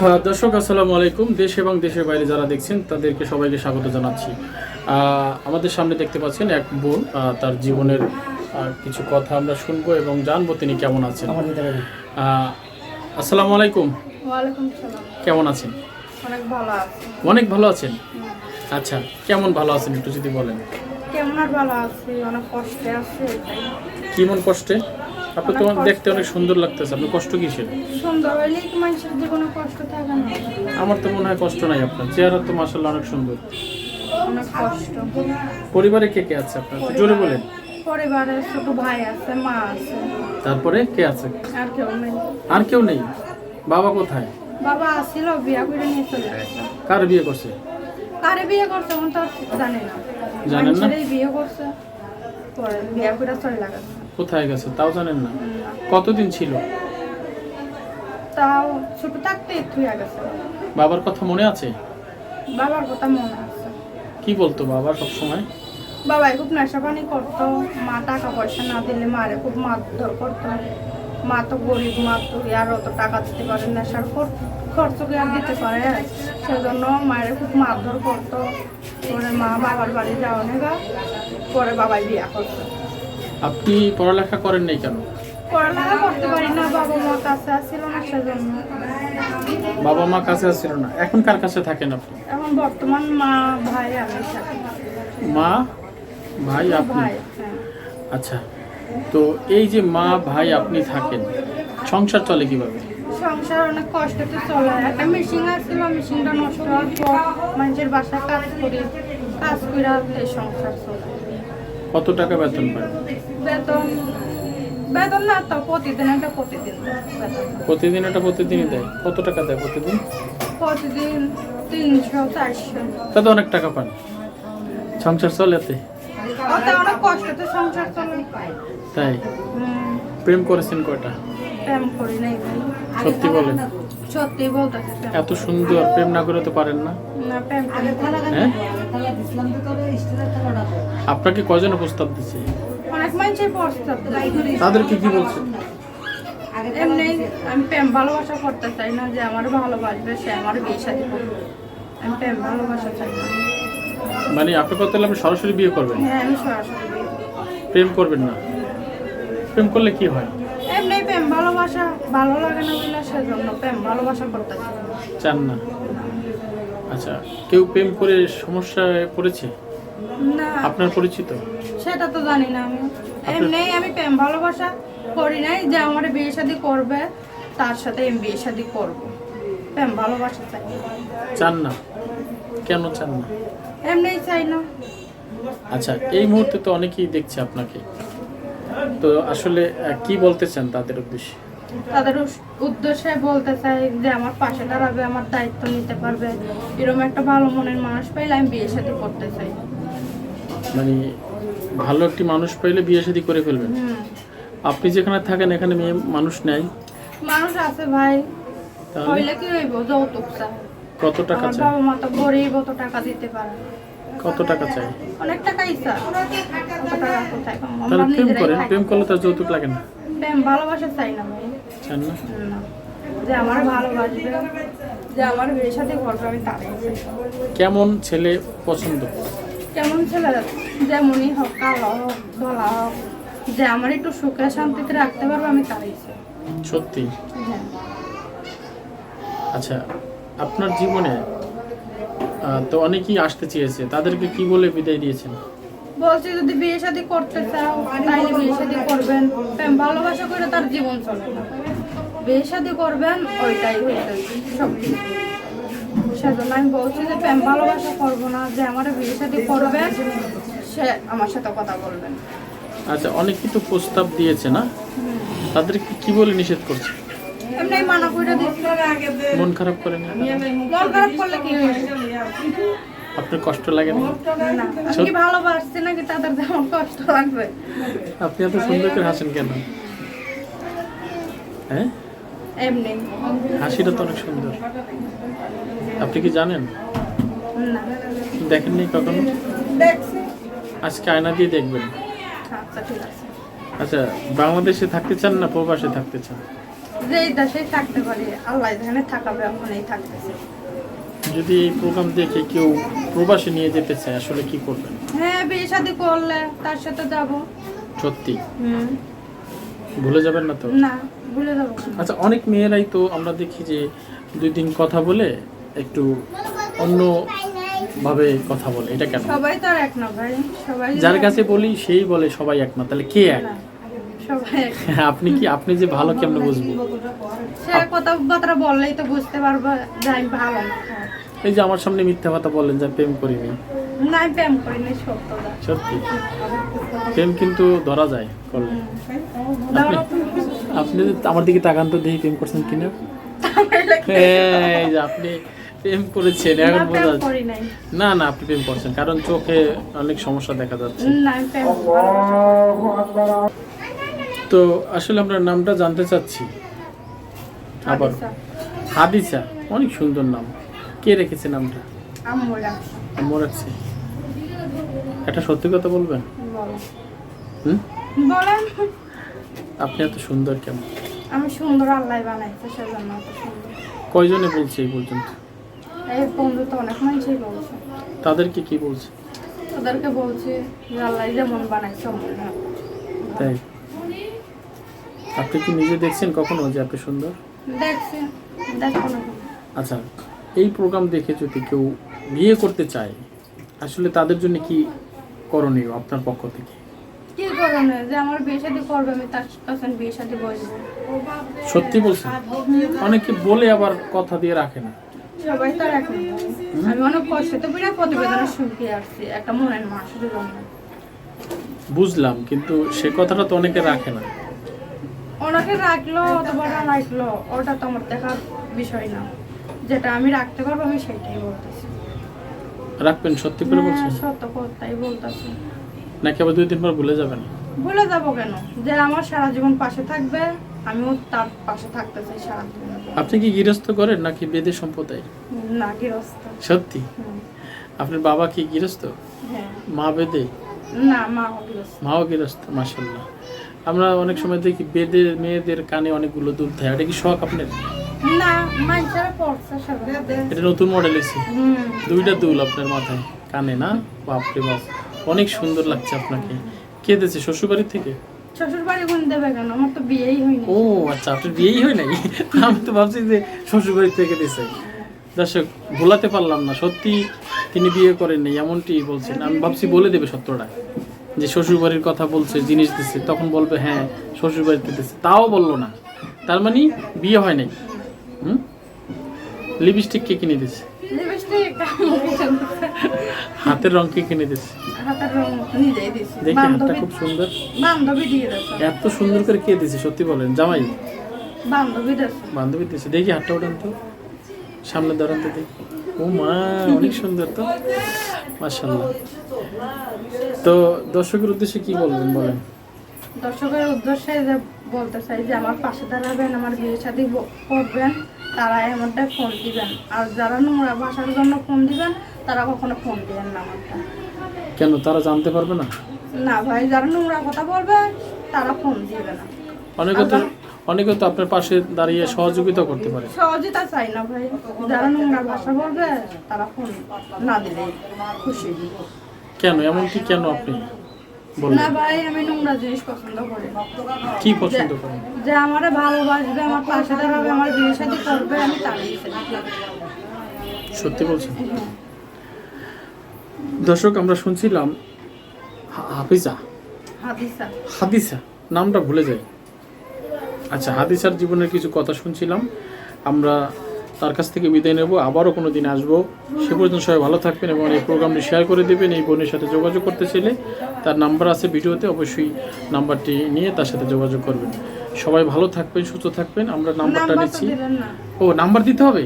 হ্যাঁ, দর্শক আসসালামু আলাইকুম। দেশ এবং দেশের বাইরে যারা দেখছেন তাদেরকে সবাইকে স্বাগত জানাচ্ছি। আমাদের সামনে দেখতে পাচ্ছেন এক বোন তার জীবনের কিছু কথা আমরা শুনব এবং জানব তিনি কেমন আছেন। আসসালামু আলাইকুম। কেমন আছেন? অনেক ভালো আছি। অনেক ভালো আছেন? আচ্ছা কেমন ভালো আছেন একটু যদি বলেন। কেমন আর ভালো আছি? অনেক কষ্টে আছি এটাই কেমন কষ্টে? আপনি তোমার দেখতে অনেক সুন্দর লাগতেছে। আপনি কষ্ট কিসের? সুন্দর হইলে কি মানুষের জীবনে কষ্ট থাকে না। আমার তো মনে হয় কষ্ট নাই আপনার। চেহারা তো মাসাল্লাহ অনেক সুন্দর। অনেক কষ্ট। পরিবারে কে কে আছে আপনার? জোরে বলেন। পরিবারে ছোট ভাই আছে মা আছে। তারপরে কে আছে? আর কেউ নেই। আর কেউ নেই? বাবা কোথায়? বাবা আসছিল বিয়া করে নিয়ে চলে গেছে। কার বিয়ে করছে? কারে বিয়ে করছে তো আর না। জানেন না? বিয়ে করছে। পরে বিয়া করে চলে লাগাচ্ছে কোথায় গেছে? তাও জানেন না? কতদিন ছিল? তাও ছোট থাকতে থুয়া গেছে। বাবার কথা মনে আছে? বাবার কথা মনে আছে। কি বলতো বাবা সব সময়? বাবাই খুব নেশা পানি করতো। মা টাকা পয়সা না দিলে মারে খুব মারধর করতো। মা তো গরিব মা তো আর অত টাকা দিতে পারে নেশার খর- খরচ কি আর দিতে পারে সেজন্য মায়ের খুব মারধর করতো। পরে মা বাবার বাড়ি যাওয়া নেগা পরে বাবাই বিয়া করতো আপনি পড়ালেখা করেন নাই কেন? পড়ালেখা করতে পারি না বাবা মা কাছে আসছিল না সেজন্য। বাবা মা কাছে আসছিল না। এখন কার কাছে থাকেন আপনি? এখন বর্তমান মা ভাই আমি থাকি। মা ভাই আপনি? হ্যাঁ। আচ্ছা তো এই যে মা ভাই আপনি থাকেন সংসার চলে কীভাবে? সংসার অনেক কষ্টতে চলে। একটা মেশিন আসছিল মেশিনটা নষ্ট হওয়ার পর মানুষের বাসায় কাজ করি কাজ করে সংসার চলে। কত টাকা বেতন পায়? বেতন বেতন না তো প্রতিদিন একটা প্রতিদিন প্রতিদিন এটা প্রতিদিনই দেয়? কত টাকা দেয় প্রতিদিন? প্রতিদিন তিনশো চারশো। তাতে অনেক টাকা পান সংসার অনেক চলে। তাই? প্রেম করেছেন কয়টা? প্রেম করি নাই সত্যি বলেন। সত্যি প্রেম এত সুন্দর প্রেম না করে তো পারেন না। না প্রেম করি হ্যাঁ? আপনাকে কজনে প্রস্তাব দিচ্ছে অনেক মানুষের প্রস্তাব। তাদেরকে কি বলছেন এমনি আমি প্রেম ভালোবাসা করতে চাই না যে আমার ভালোবাসবে সে আমার বিয়ে করবে। আমি প্রেম ভালোবাসা চাই না। মানে আপনি কত হলে আপনি সরাসরি বিয়ে করবেন? হ্যাঁ আমি সরাসরি বিয়ে প্রেম করবেন না? প্রেম করলে কি হয়? এমনি প্রেম ভালোবাসা ভালো লাগে না বলে সেজন্য প্রেম ভালোবাসা করতে চাই চান না? আচ্ছা কেউ প্রেম করে সমস্যায় পড়েছে? না। আপনার পরিচিত? সেটা তো জানি না আমি। এমনি আমি প্রেম ভালোবাসা করি নাই যে আমার বিয়ে শাদি করবে তার সাথে আমি বিয়ে শাদি করব। প্রেম ভালোবাসা চাই। চান না? কেন চান না? এমনিই চাই না। আচ্ছা এই মুহূর্তে তো অনেকেই দেখছে আপনাকে। তো আসলে কি বলতে চান তাদের উদ্দেশ্যে? তাদের উদ্দেশ্যে বলতে চাই যে আমার পাশে দাঁড়াবে আমার দায়িত্ব নিতে পারবে। এরকম একটা ভালো মনের মানুষ পাইলে আমি বিয়ে শাদী করতে চাই। মানে ভালো একটি মানুষ পাইলে বিয়ে শাদী করে ফেলবেন? আপনি যেখানে থাকেন এখানে মেয়ে মানুষ নেই। মানুষ আছে ভাই। হইলে কি হইব? যৌতুক চাই। কত টাকা চাই? বাবা মা তো গরিব অত টাকা দিতে পারে কত টাকা চাই? অনেক টাকাই চাই। অত টাকা কোথায় তাহলে প্রেম করেন প্রেম করলে তার যৌতুক লাগে না। প্রেম ভালোবাসা চাই না ভাই। চান না? যে আমার ভালোবাসবে যে আমার বিয়ে সাথে করবে আমি তারাই কেমন ছেলে পছন্দ? কেমন ছেলে? যেমনই হোক কালো হোক ধলা হোক যে আমার একটু সুখে শান্তিতে রাখতে পারব আমি তারই সত্যি? হ্যাঁ। আচ্ছা আপনার জীবনে তো অনেকেই আসতে চেয়েছে তাদেরকে কি বলে বিদায় দিয়েছেন? বলছি যদি বিয়ে শাদী করতে চাও তাইলে বিয়ে শাদী করবেন। ভালোবাসা করে তার জীবন চলে না। বিয়ে শাদী করবেন ওইটাই হইতে সব কিছু। সেজন্য আমি বলছি যে প্রেম ভালোবাসা করব না যে আমার বিয়ে শাদী করবেন সে আমার সাথে কথা বলবেন আচ্ছা অনেকেই তো প্রস্তাব দিয়েছে না? তাদেরকে কি বলে নিষেধ করছে? এমনি মানা করে দিচ্ছে। মন খারাপ করেন মন খারাপ করলে কি আপনার কষ্ট লাগে না? না আমি কি ভালোবাসছি নাকি তাদের যেমন কষ্ট লাগবে? আপনি এত সুন্দর করে হাসেন কেন? হ্যাঁ? এমনি। হাসিটা তো অনেক সুন্দর। আপনি কি জানেন? দেখেননি কখনো? আজকে আয়না দিয়ে দেখবেন। আচ্ছা আচ্ছা বাংলাদেশে থাকতে চান না প্রবাসে থাকতে চান? যে এই দেশেই থাকতে পারি আল্লাহ যেখানে থাকাবে ওখানেই থাকতেছে যদি এই প্রোগ্রাম দেখে কেউ প্রবাসে নিয়ে যেতে চায় আসলে কি করবেন? হ্যাঁ বিয়ে শাদি করলে তার সাথে যাব। সত্যি? হুম। ভুলে যাবেন না তো? না। আচ্ছা অনেক মেয়েরাই তো আমরা দেখি যে দুই দিন কথা বলে একটু অন্য ভাবে কথা বলে। এটা কেন সবাই তো এক না ভাই সবাই যার কাছে বলি সেই বলে সবাই এক না তাহলে কে এক? এক। আপনি কি আপনি যে ভালো কেমনে বুঝব কথাবার্তা বললেই তো বুঝতে পারব যে আমি ভালো। এই যে আমার সামনে মিথ্যা কথা বললেন যে প্রেম করিনি না। প্রেম করিনি সত্যটা সত্যি প্রেম কিন্তু ধরা যায় করলে। আপনি আমার দিকে তাকান তো দেখি প্রেম করছেন কিনা। এই যে আপনি প্রেম করেছেন এখন বোঝা যাচ্ছে। না না আপনি প্রেম করছেন কারণ চোখে অনেক সমস্যা দেখা যাচ্ছে। তো আসলে আমরা নামটা জানতে চাচ্ছি। আবার হাদিসা, অনেক সুন্দর নাম। কে রেখেছে নামটা? আম্মু রাখছে। একটা সত্যি কথা বলবেন? হুম? বলেন। আপনি এত সুন্দর কেমন? আমি সুন্দর আল্লাহ বানাইছে সেজন্য এত সুন্দর। কয়জনে বলছে এই পর্যন্ত? এই বন্ধু তো অনেক মানুষই বলছে। তাদেরকে কি বলছে? ওদেরকে বলছে যে আল্লাহ যেমন বানাইছে তাই? আপনি কি নিজে দেখছেন কখনো যে আপনি সুন্দর? দেখছি দেখো না আচ্ছা এই প্রোগ্রাম দেখে যদি কেউ বিয়ে করতে চায় আসলে তাদের জন্য কি করণীয় আপনার পক্ষ থেকে? কি করণে যে আমার বিয়ে শাদি করবে আমি তার কাছে বিয়ে শাদি বসবো। সত্যি বলছেন? অনেকে বলে আবার কথা দিয়ে রাখে না। সবাই তো আর আমি অনেক কষ্টে তো বিরাট প্রতিবেদনের শুনতে আসছি একটা মনের মানুষের জন্য বুঝলাম কিন্তু সে কথাটা তো অনেকে রাখে না। ওনাকে রাখল অথবা রাখল ওটা তো আমার দেখার বিষয় না। যেটা আমি রাখতে পারব আমি সেটাই বলতেছি। রাখবেন সত্যি করে হ্যাঁ, বলছেন? সত্য কথাই বলতেছি। নাকি আবার দুই দিন পর ভুলে যাবেন? ভুলে যাব কেন? যে আমার সারা জীবন পাশে থাকবে আমিও তার পাশে থাকতে চাই সারা জীবন আপনি কি গৃহস্থ করেন নাকি বেদে সম্প্রদায়? না গৃহস্থ। সত্যি? আপনার বাবা কি গৃহস্থ? হ্যাঁ। মা বেদে? না মা গৃহস্থ। মাও গৃহস্থ মাসাল্লাহ আমরা অনেক সময় দেখি বেদে মেয়েদের কানে অনেকগুলো দুধ থাকে। এটা কি শখ আপনার? না মানুষেরা পড়ছে এটা নতুন মডেল এসে। দুইটা দুল আপনার মাথায়। কানে না? বাপরে বাপ। অনেক সুন্দর লাগছে আপনাকে। কে দিয়েছে? শ্বশুরবাড়ি থেকে? শ্বশুর বাড়ি দেবে কেন? আমার তো বিয়েই হয়নি। ও আচ্ছা আপনার বিয়েই হয় নাই? আমি তো ভাবছি যে শ্বশুরবাড়ি থেকে দিয়েছে। দর্শক ভোলাতে পারলাম না। সত্যি তিনি বিয়ে করেন নাই এমনটি বলছেন। আমি ভাবছি বলে দেবে সত্যটা। যে শ্বশুরবাড়ির কথা বলছে জিনিস দিচ্ছে তখন বলবে হ্যাঁ শ্বশুরবাড়িতে দিচ্ছে তাও বলল না। তার মানে বিয়ে হয় নাই। হুম? লিপস্টিক কে কিনে দিচ্ছে হাতের রং কে কিনে দিচ্ছে হাতের রং নিজেই দিছি দেখি হাতটা খুব সুন্দর। বান্ধবী দিয়ে দিচ্ছে এত সুন্দর করে কে দিছে সত্যি বলেন? জামাই? বান্ধবী দিচ্ছে বান্ধবী দিছে দেখি হাতটা ওঠান তো। সামনে দাঁড়ান তো দেখি। ও মা অনেক সুন্দর তো। মাশাল্লাহ তো দর্শকের উদ্দেশ্যে কি বলবেন বলেন? দর্শকের উদ্দেশ্যে যে বলতে চাই যে আমার পাশে দাঁড়াবেন আমার বিয়ে শাদি করবেন। তারা আমারটা ফোন দিবেন। আর যারা নোংরা ভাষার জন্য ফোন দিবেন তারা কখনো ফোন দিবেন না আমারটা। কেন? তারা জানতে পারবে না? না ভাই যারা নোংরা কথা বলবে তারা ফোন দিবে না। অনেকে তো অনেকে তো আপনার পাশে দাঁড়িয়ে সহযোগিতা করতে পারে। সহজেতা চাই না ভাই। যারা নোংরা ভাষা বলবে তারা ফোন না দিলেই খুশি। কেন? এমনকি কেন আপনি? না ভাই আমি নোংরা জিনিস পছন্দ করি। কি পছন্দ করেন? যে আমারে ভালোবাসবে আমার পাশে দাঁড়াবে আমার বিয়ে শাদি করবে আমি তারই সত্যি বলছেন? দর্শক আমরা শুনছিলাম হাফিজা। হাদিসা হাদিসা নামটা ভুলে যাই। আচ্ছা হাদিসার জীবনের কিছু কথা শুনছিলাম। আমরা তার কাছ থেকে বিদায় নেব আবারও কোনো দিন আসব। সে পর্যন্ত সবাই ভালো থাকবেন এবং এই প্রোগ্রামটি শেয়ার করে দেবেন। এই বোনের সাথে যোগাযোগ করতে চাইলে তার নাম্বার আছে ভিডিওতে অবশ্যই নাম্বারটি নিয়ে তার সাথে যোগাযোগ করবেন। সবাই ভালো থাকবেন সুস্থ থাকবেন আমরা নাম্বারটা নাম্বার নিচ্ছি। ও নাম্বার দিতে হবে?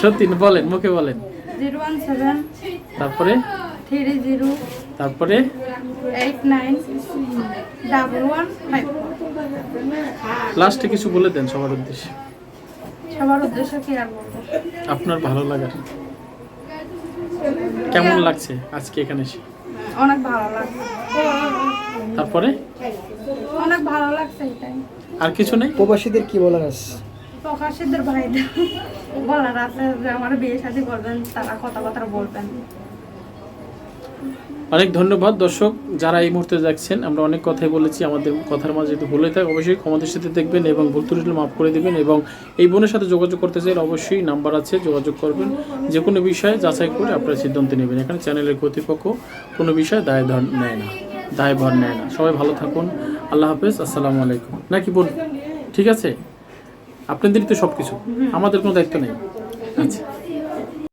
সত্যি বলেন মুখে বলেন। তারপরে? তারপরে? লাস্টে কিছু বলে দেন সবার উদ্দেশ্যে। সবার উদ্দেশ্য কি আর বলব? আপনার ভালো লাগা? কেমন লাগছে আজকে এখানে এসে? অনেক ভালো লাগছে। তারপরে? অনেক ভালো লাগছে এটাই। আর কিছু নেই? প্রবাসীদের কি বলার আছে? প্রকাশীদের ভাইদের বলার আছে যে আমার বিয়ে শাদী করবেন তারা কথা কথাবার্তা বলবেন। অনেক ধন্যবাদ দর্শক যারা এই মুহূর্তে দেখছেন আমরা অনেক কথাই বলেছি আমাদের কথার মাঝে যদি ভুলে থাকে অবশ্যই ক্ষমাদের সাথে দেখবেন এবং ভুল ত্রুটি মাফ করে দেবেন এবং এই বোনের সাথে যোগাযোগ করতে চাইলে অবশ্যই নাম্বার আছে যোগাযোগ করবেন। যে কোনো বিষয়ে যাচাই করে আপনারা সিদ্ধান্ত নেবেন। এখানে চ্যানেলের কর্তৃপক্ষ কোনো বিষয়ে দায় ধর নেয় না দায় দায়ভার নেয় না। সবাই ভালো থাকুন আল্লাহ হাফেজ আসসালামু আলাইকুম। নাকি বোন? ঠিক আছে? আপনাদেরই তো সব কিছু আমাদের কোনো দায়িত্ব নেই। আচ্ছা।